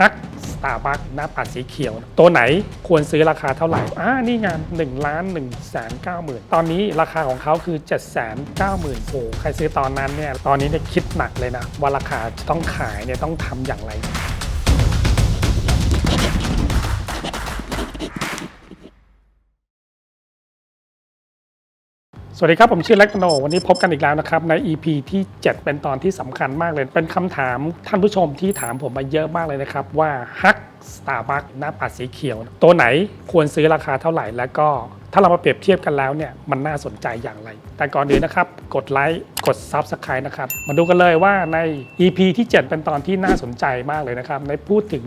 ฮักสตาร์บัคหน้าปัดสีเขียว ตัวไหนควรซื้อราคาเท่าไหร่อ่านี่งาน1ล้าน1แสน9หมื่นตอนนี้ราคาของเขาคือ7 9 0 0 0 0โอ้ใครซื้อตอนนั้นเนี่ยตอนนี้เนี่ยคิดหนักเลยนะ ว่าราคาจะต้องขายเนี่ยต้องทำอย่างไร สวัสดีครับ ผมชื่อเล็กโน วันนี้พบกันอีกแล้วนะครับใน EP ที่ 7 เป็นตอนที่สำคัญมากเลย เป็นคำถามท่านผู้ชมที่ถามผมมาเยอะมากเลยนะครับ ว่าฮักสตาร์บัคหน้าปัดสีเขียว ตัวไหนควรซื้อราคาเท่าไหร่ แล้วก็ถ้าเรามาเปรียบเทียบกันแล้วเนี่ยมันน่าสนใจอย่างไร แต่ก่อนอื่นนะครับ กดไลค์กด Subscribe นะครับ มาดูกันเลยว่าใน EP ที่ 7 เป็นตอนที่น่าสนใจมากเลยนะครับในพูดถึง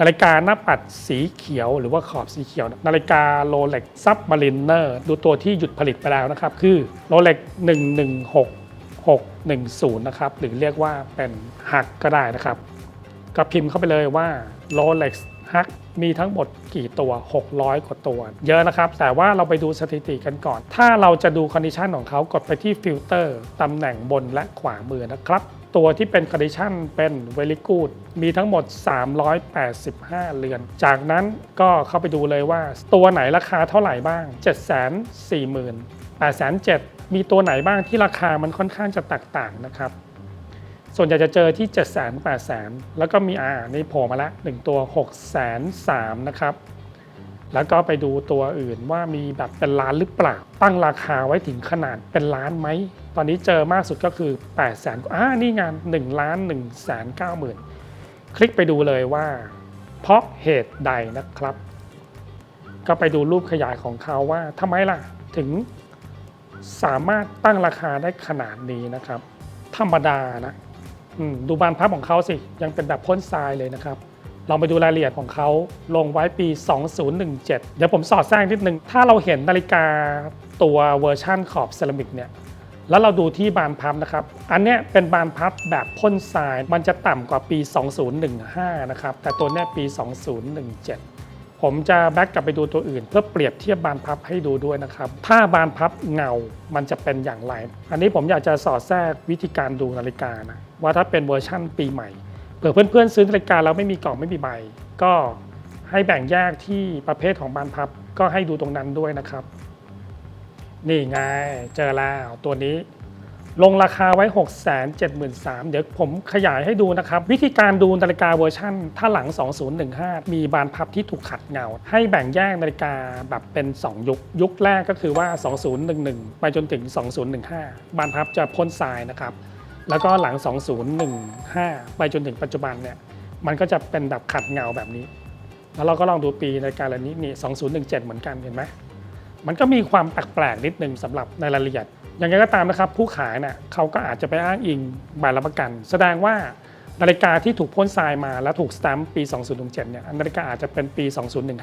นาฬิกาหน้าปัดสีเขียว หรือว่าขอบสีเขียว นาฬิกาโรเล็กซับมารินเนอร์ดูตัวที่หยุดผลิตไปแล้วนะครับ คือโรเล็ก116610 นะครับ หรือเรียกว่าเป็นฮักก็ได้นะครับ ก็พิมพ์เข้าไปเลยว่า Rolex h u g มีทั้งหมดกี่ตัว 600 กว่าตัว เยอะนะครับ แต่ว่าเราไปดูสถิติกันก่อน ถ้าเราจะดูคอนดิชันของเขากดไปที่ฟิลเตอร์ตำแหน่งบนและขวามือนะครับ ตัวที่เป็นคอนดิชันเป็น very good มีทั้งหมด 385 เรือน จากนั้นก็เข้าไปดูเลยว่า ตัวไหนราคาเท่าไหร่บ้าง 740,000 807,000มีตัวไหนบ้างที่ราคามันค่อนข้างจะแตกต่างนะครับ ส่วนใหญ่จะเจอที่ 7 0 0 0 0 8 0 0 0 0 แล้วก็มีอ่านี่โผล่มาล้ว1ตัว 6 3 0 0 0นะครับ แล้วก็ไปดูตัวอื่นว่ามีแบบเป็นล้านหรือเปล่า ตั้งราคาไว้ถึงขนาดเป็นล้านไหม ตอนนี้เจอมากสุดก็คือ 8 0 0 0 0 0อ่านี่งาน1ล้าน1แสน9หมื่นคลิกไปดูเลยว่า เพราะเหตุใดนะครับ ก็ไปดูรูปขยายของเขาว่าทำไมล่ะถึงสามารถตั้งราคาได้ขนาดนี้นะครับ ธรรมดานะดูบานพับของเขาสิ ยังเป็นแบบพ่นทรายเลยนะครับ ลองไปดูรายละเอียดของเขาลงไว้ปี 2017 เดี๋ยวผมสอดแทรกนิดนึง ถ้าเราเห็นนาฬิกาตัวเวอร์ชั่นขอบเซรามิกเนี่ยแล้วเราดูที่บานพับนะครับ อันเนี้ยเป็นบานพับแบบพ่นทราย มันจะต่ำกว่าปี 2015 นะครับ แต่ตัวเนี้ยปี 2017 ผมจะแบ็กกลับไปดูตัวอื่น เพื่อเปรียบเทียบบานพับให้ดูด้วยนะครับ ถ้าบานพับเงา มันจะเป็นอย่างไร อันนี้ผมอยากจะสอดแทรกวิธีการดูนาฬิกานะ ว่าถ้าเป็นเวอร์ชั่นปีใหม่ เผื่อเพื่อนๆซื้อนาฬิกาแล้วไม่มีกล่องไม่มีใบ ก็ให้แบ่งแยกที่ประเภทของบานพับก็ให้ดูตรงนั้นด้วยนะครับ นี่ไงเจอแล้วตัวนี้ลงราคาไว้ 6 7 3 0 0 0เดี๋ยวผมขยายให้ดูนะครับ วิธีการดูนาฬิกาเวอร์ชั่น ถ้าหลัง 2015 มีบานพับที่ถูกขัดเงา ให้แบ่งแยกนาฬิกาแบบเป็น 2 ยุค ยุคแรกก็คือว่า 2011 ไปจนถึง 2015 บานพับจะพ่นทรายนะครับ แล้วก็หลัง 2015 ไปจนถึงปัจจุบันเนี่ยมันก็จะเป็นแบบขัดเงาแบบนี้ แล้วเราก็ลองดูปีนาฬิกาเหล่านี้นี่2017 เหมือนกันเห็นไหมมันก็มีความแปลกๆนิดนึงสำหรับในรายละเอียดอย่างไรก็ตามนะครับ ผู้ขายเนะ่ยเขาก็อาจจะไปอ้างอิงใบรับประกัน แสดงว่านาฬิกาที่ถูกพ่นทรายมาแล้วถูกสแตมป์ปี 2017 เนี่ยนาฬิกาอาจจะเป็นปี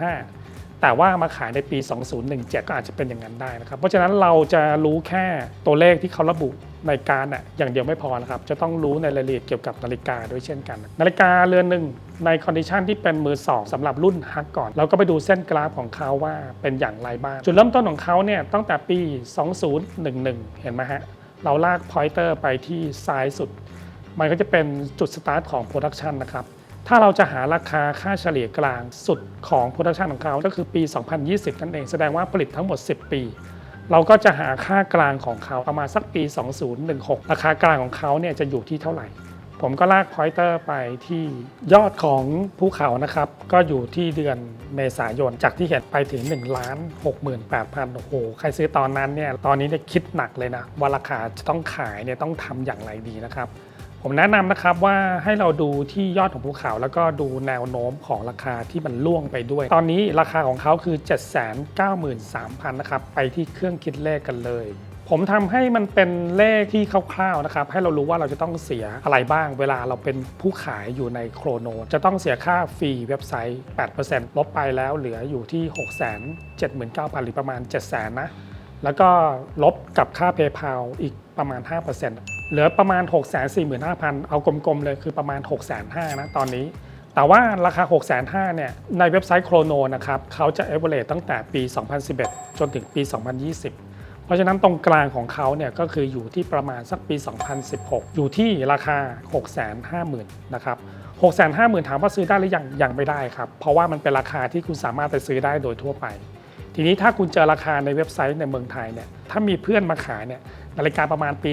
2015 แต่ว่ามาขายในปี 2017 ก็อาจจะเป็นอย่างนั้นได้นะครับ เพราะฉะนั้นเราจะรู้แค่ตัวเลขที่เขาระบุในการน่ะอย่างเดียวไม่พอนะครับ จะต้องรู้ในรายละเอียดเกี่ยวกับนาฬิกาด้วยเช่นกัน นาฬิกาเรือนหนึ่งในคอนดิชันที่เป็นมือสองสำหรับรุ่นฮักก่อน เราก็ไปดูเส้นกราฟของเขาว่าเป็นอย่างไรบ้าง จุดเริ่มต้นของเขาเนี่ยตั้งแต่ปี 2011 เห็นไหมฮะ เราลากพอยเตอร์ไปที่ซ้ายสุด มันก็จะเป็นจุดสตาร์ทของโปรดักชันนะครับ ถ้าเราจะหาราคาค่าเฉลี่ยกลางสุดของโปรดักชันของเขาก็คือปี 2020 นั่นเองแสดงว่าผลิตทั้งหมด 10 ปี เราก็จะหาค่ากลางของเขาประมาณสักปี 2016 ราคากลางของเขาเนี่ยจะอยู่ที่เท่าไหร่ ผมก็ลากพอยเตอร์ไปที่ยอดของภูเขานะครับ ก็อยู่ที่เดือนเมษายนจากที่เห็นไปถึง1ล้าน68,000โอ้โหใครซื้อตอนนั้นเนี่ยตอนนี้เนี่ยคิดหนักเลยนะว่าราคาจะต้องขายเนี่ยต้องทำอย่างไรดีนะครับ ผมแนะนำนะครับว่าให้เราดูที่ยอดของภูเขาแล้วก็ดูแนวโน้มของราคาที่มันล่วงไปด้วย ตอนนี้ราคาของเขาคือ 793,000นะครับไปที่เครื่องคิดเลขกันเลย ผมทำให้มันเป็นเลขที่คร่าวๆนะครับให้เรารู้ว่าเราจะต้องเสียอะไรบ้าง เวลาเราเป็นผู้ขายอยู่ในโครโน จะต้องเสียค่าฟรีเว็บไซต์ 8%ลบไปแล้วเหลืออยู่ที่ 679,000 หรือประมาณ 700,000นะแล้วก็ลบกับค่า PayPal อีกประมาณ 5%เหลือประมาณ 6 4 5 0 0 0 เอากลมๆเลยคือประมาณ 6 5 0 0 0นะตอนนี้ แต่ว่าราคา 6 5 0 0 0เนี่ยในเว็บไซต์โครโนนะครับเขาจะ a v e r a g e ตั้งแต่ปี 2011 จนถึงปี 2020 เพราะฉะนั้นตรงกลางของเขาเนี่ยก็คืออยู่ที่ประมาณสักปี 2016 อยู่ที่ราคา 6 5 0 0 0 0นะครับ6 5 0 0 0 0 ถามว่าซื้อได้หรือยังยังไม่ได้ครับ เพราะว่ามันเป็นราคาที่คุณสามารถไปซื้อได้โดยทั่วไป ทีนี้ถ้าคุณเจอราคาในเว็บไซต์ในเมืองไทยเนี่ยถ้ามีเพื่อนมาขายเนี่ยนาฬิกาประมาณปี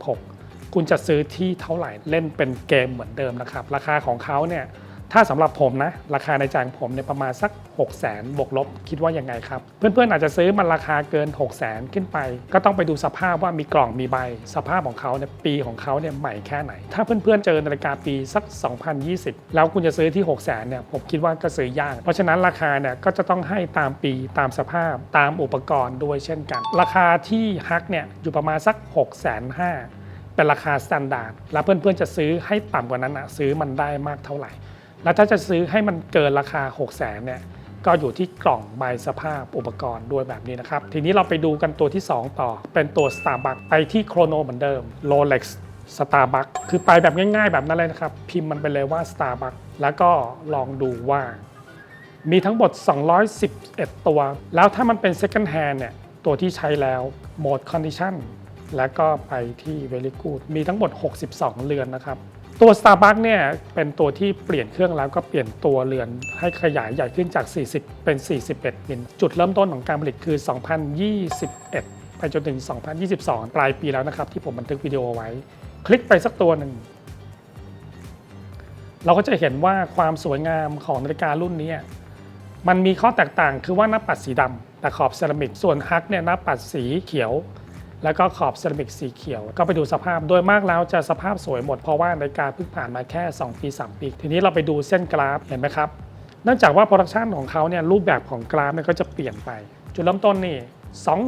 2016 คุณจะซื้อที่เท่าไหร่เล่นเป็นเกมเหมือนเดิมนะครับ ราคาของเขาเนี่ย ถ้าสำหรับผมนะ ราคาในใจของผมเนี่ยประมาณสัก 6 0 0 0 0บวกลบ คิดว่ายังไงครับ เพื่อนๆอาจจะซื้อมันราคาเกิน 6 0 0 0 0 ขึ้นไป ก็ต้องไปดูสภาพว่ามีกล่องมีใบ สภาพของเขาเนี่ยปีของเขาเนี่ยใหม่แค่ไหน ถ้าเพื่อนๆเจอนาฬิกาปีสัก 2020 แล้วคุณจะซื้อที่ 6 0 0 0 0 0เนี่ยผมคิดว่าก็ซื้อยากเพราะฉะนั้นราคาเนี่ยก็จะต้องให้ตามปีตามสภาพตามอุปกรณ์ด้วยเช่นกัน ราคาที่ฮักเนี่ยอยู่ประมาณสัก 6 5 0 0 0เป็นราคาสแตนดาร์ดแล้วเพื่อนๆจะซื้อให้ต่ำกว่านั้นนะซื้อมันได้มากเท่าไหร่ แล้วถ้าจะซื้อให้มันเกินราคา 6 0 0 0 0นเนี่ยก็อยู่ที่กล่องใบสภาพอุปกรณ์ด้วยแบบนี้นะครับ ทีนี้เราไปดูกันตัวที่ 2 ต่อ เป็นตัว Starbucks ไปที่โครโนเหมือนเดิม Rolex Starbucks คือไปแบบง่ายๆแบบนั้นเลยนะครับ พิมพ์มันไปเลยว่า Starbucks แล้วก็ลองดูว่า มีทั้งหมด 211 ตัว แล้วถ้ามันเป็น second hand เนี่ยตัวที่ใช้แล้ว mode condition แล้วก็ไปที่ very good มีทั้งหมด 62 เรือนนะครับ ตัว Starbucks เนี่ยเป็นตัวที่เปลี่ยนเครื่องแล้วก็เปลี่ยนตัวเรือนให้ขยายใหญ่ขึ้นจาก 40 เป็น 41 มิล จุดเริ่มต้นของการผลิตคือ 2021 ไปจนถึง 2022 ปลายปีแล้วนะครับ ที่ผมบันทึกวิดีโอไว้ คลิกไปสักตัวหนึ่ง เราก็จะเห็นว่าความสวยงามของนาฬิการุ่นนี้ มันมีข้อแตกต่างคือว่าหน้าปัดสีดำแต่ขอบเซรามิกส่วนฮักเนี่ยหน้าปัดสีเขียว แล้วก็ขอบเซรามิกสีเขียว ก็ไปดูสภาพโดยมากแล้วจะสภาพสวยหมดเพราะว่านาฬิกาเพิ่งผ่านมาแค่ 2 ปี 3 ปี ทีนี้เราไปดูเส้นกราฟเห็นไหมครับเนื่องจากว่าโปรดักชันของเขาเนี่ยรูปแบบของกราฟเนี่ยก็จะเปลี่ยนไป จุดเริ่มต้นนี่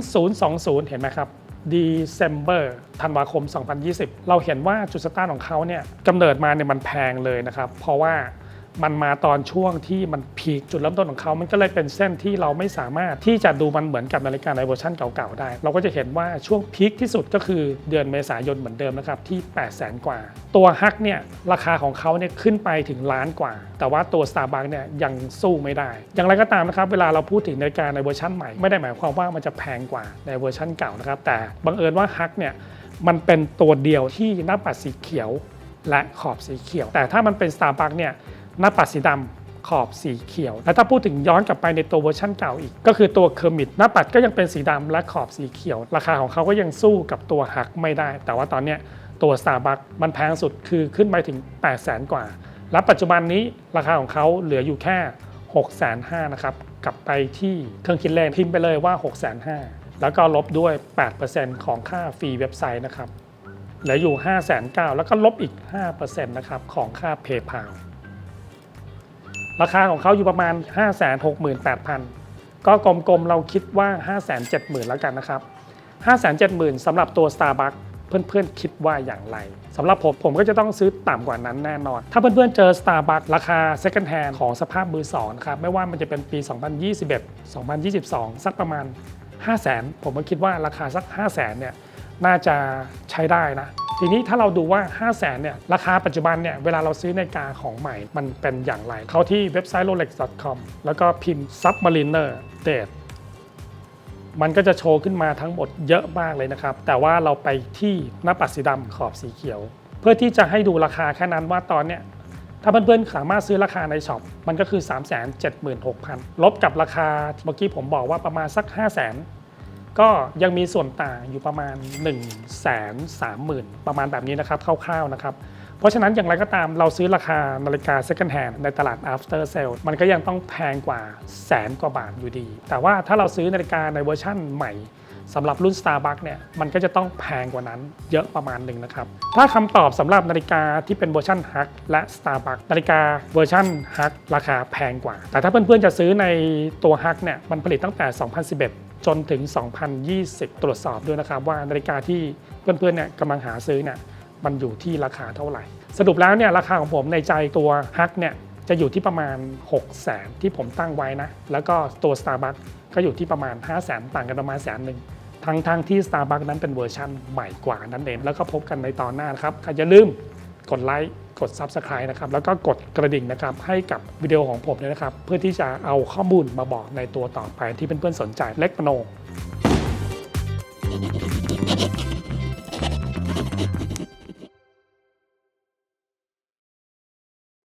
2020 เห็นไหมครับ December ธันวาคม 2020 เราเห็นว่าจุดสตาร์ทของเขาเนี่ยกำเนิดมาเนี่ยมันแพงเลยนะครับ เพราะว่า มันมาตอนช่วงที่มันพีคจุดเริ่มต้นของเขา มันก็เลยเป็นเส้นที่เราไม่สามารถที่จะดูมันเหมือนกับนาฬิกาในเวอร์ชันเก่าๆได้ เราก็จะเห็นว่าช่วงพีคที่สุดก็คือเดือนเมษายนเหมือนเดิมนะครับที่ 8 0 0 0 0 0กว่า ตัวฮักเนี่ยราคาของเขาเนี่ยขึ้นไปถึงล้านกว่า แต่ว่าตัว Starbucks เนี่ยยังสู้ไม่ได้ อย่างไรก็ตามนะครับเวลาเราพูดถึงนาฬิกาในเวอร์ชันใหม่ไม่ได้หมายความว่ามันจะแพงกว่าในเวอร์ชันเก่านะครับแต่บังเอิญว่าฮักเนี่ยมันเป็นตัวเดียวที่หน้าปัดสีเขียวและขอบสีเขียว แต่ถ้ามันเป็น Starbucks เนี่ย หน้าปัดสีดำขอบสีเขียว และถ้าพูดถึงย้อนกลับไปในตัวเวอร์ชันเก่าอีก ก็คือตัวเคอร์มิดหน้าปัดก็ยังเป็นสีดำและขอบสีเขียว ราคาของเขาก็ยังสู้กับตัวฮักไม่ได้ แต่ว่าตอนนี้ตัว Starbucks มันแพงสุดคือขึ้นไปถึง 8 0 0 0 0 0กว่า และปัจจุบันนี้ราคาของเขาเหลืออยู่แค่6 5 0 0 0นะครับ กลับไปที่เครื่องคิดเลขพิมพ์ไปเลยว่า 6 5 0 0 0แล้วก็ลบด้วย 8%ของค่าฟรีเว็บไซต์นะครับ เหลืออยู่ 5 9 0 0 0แล้วก็ลบอีก 5%นะครับของค่า PayPal ราคาของเขาอยู่ประมาณ 568,000 ก็กลมๆ เราคิดว่า 570,000 แล้วกันนะครับ 570,000 สำหรับตัว Starbucks เพื่อนๆ คิดว่าอย่างไรสำหรับผมผมก็จะต้องซื้อต่ำกว่านั้นแน่นอน ถ้าเพื่อนๆ เจอ Starbucks ราคา Second Hand ของสภาพมือสองนะครับไม่ว่ามันจะเป็นปี 2021 2022 สักประมาณ 500,000 ผมก็คิดว่าราคาสัก 500,000 เนี่ยน่าจะใช้ได้นะ ทีนี้ถ้าเราดูว่า 5 0 0แสนเนี่ยราคาปัจจุบันเนี่ยเวลาเราซื้อนาฬิกาของใหม่ มันเป็นอย่างไร เข้าที่เว็บไซต์ rolex.com แล้วก็พิมพ์ submariner date มันก็จะโชว์ขึ้นมาทั้งหมดเยอะมากเลยนะครับ แต่ว่าเราไปที่หน้าปัดสีดำขอบสีเขียว เพื่อที่จะให้ดูราคาแค่นั้นว่าตอนเนี้ยถ้าเพื่อนๆสามารถซื้อราคาในช็อปมันก็คือ 376,000 ลบกับราคาเมื่อกี้ผมบอกว่าประมาณสัก 5 0 0 0 0 0 ก็ยังมีส่วนต่างอยู่ประมาณ 1 3 0 0 0 0 ประมาณแบบนี้นะครับคร่าวๆนะครับ เพราะฉะนั้นอย่างไรก็ตามเราซื้อราคานาฬิกา second hand ในตลาด after sale มันก็ยังต้องแพงกว่าแสนกว่าบาทอยู่ดี แต่ว่าถ้าเราซื้อนาฬิกาในเวอร์ชั่นใหม่สำหรับรุ่น Starbucks เนี่ยมันก็จะต้องแพงกว่านั้นเยอะประมาณหนึ่งนะครับ ถ้าคำตอบสำหรับนาฬิกาที่เป็นเวอร์ชัน Hug และ Starbucks นาฬิกาเวอร์ชัน Hug ราคาแพงกว่า แต่ถ้าเพื่อนๆจะซื้อในตัว Hug เนี่ยมันผลิตตั้งแต่ 2011 จนถึง 2020 ตรวจสอบด้วยนะครับ ว่านาฬิกาที่เพื่อนๆเนี่ยกำลังหาซื้อเนี่ยมันอยู่ที่ราคาเท่าไหร่ สรุปแล้วเนี่ยราคาของผมในใจตัวฮักเนี่ยจะอยู่ที่ประมาณ 6 0แสนที่ผมตั้งไว้นะ แล้วก็ตัว Starbucks ก็อยู่ที่ประมาณ 5 0 0แสนต่างกันประมาณแสนหนึ่งทั้งทางที่ Starbucks นั้นเป็นเวอร์ชั่นใหม่กว่านั่นเองแล้วก็พบกันในตอนหน้านะครับใครอย่าลืม กดไลค์กด Subscribe นะครับแล้วก็กดกระดิ่งนะครับให้กับวิดีโอของผมเนี่ยนะครับ เพื่อที่จะเอาข้อมูลมาบอกในตัวต่อไปที่เพื่อนๆสนใจเล็กปโน